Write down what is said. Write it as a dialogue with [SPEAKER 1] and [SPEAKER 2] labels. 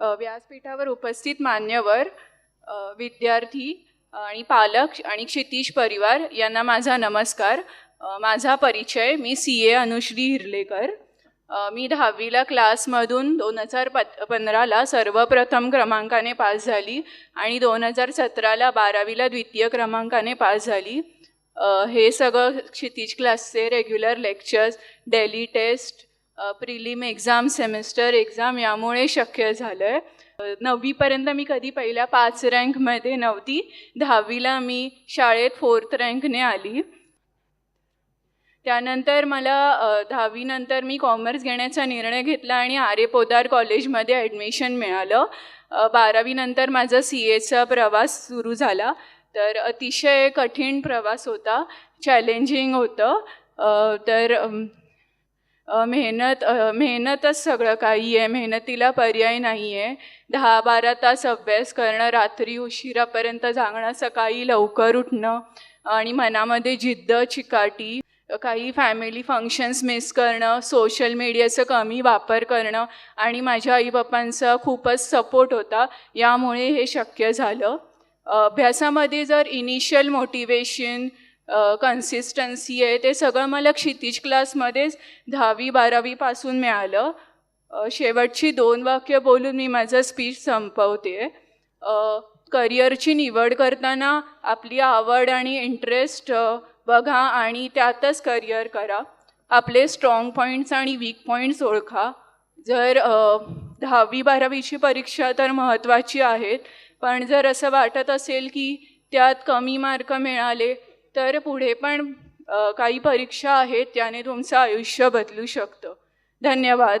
[SPEAKER 1] व्यासपीठावर उपस्थित मान्यवर विद्यार्थी आणि पालक आणि क्षितिज परिवार यांना माझा नमस्कार. माझा परिचय मी सी ए अनुश्री हिरलेकर. मी दहावीला क्लासमधून दोन हजार पत पंधराला सर्वप्रथम क्रमांकाने पास झाली आणि दोन हजार सतराला बारावीला द्वितीय क्रमांकाने पास झाली. हे सगळं क्षितिज क्लासचे regular lectures daily test prelim exam semester exam यामुळे शक्य झालं आहे नववीपर्यंत मी कधी पहिल्या पाच रँकमध्ये नव्हती. दहावीला मी शाळेत फोर्थ रँकने आली. त्यानंतर मला दहावीनंतर मी कॉमर्स घेण्याचा निर्णय घेतला आणि आरे पोदार कॉलेजमध्ये ॲडमिशन मिळालं. बारावीनंतर माझा सी एचा प्रवास सुरू झाला. तर अतिशय कठीण प्रवास होता. चॅलेंजिंग होतं. तर मेहनत मेहनतच सगळं काही आहे. मेहनतीला पर्याय नाही आहे दहा बारा तास अभ्यास करणं रात्री उशिरापर्यंत जागणं सकाळी लवकर उठणं आणि मनामध्ये जिद्द चिकाटी काही फॅमिली फंक्शन्स मिस करणं सोशल मीडियाचं कमी वापर करणं आणि माझ्या आईबापांचा खूपच सपोर्ट होता. यामुळे हे शक्य झालं. अभ्यासामध्ये जर इनिशियल मोटिवेशन कन्सिस्टन्सी आहे ते सगळं मला क्षितिज क्लासमध्येच दहावी बारावीपासून मिळालं. शेवटची दोन वाक्य बोलून मी माझं स्पीच संपवते. करिअरची निवड करताना आपली आवड आणि इंटरेस्ट बघा आणि त्यातच करिअर करा. आपले स्ट्रॉंग पॉईंट्स आणि वीक पॉईंट्स ओळखा. जर दहावी बारावीची परीक्षा तर महत्त्वाची आहेत पण जर असं वाटत असेल की त्यात कमी मार्क मिळाले तर पुढे पण काही परीक्षा आहेत त्याने तुमचं आयुष्य बदलू शकतं. धन्यवाद.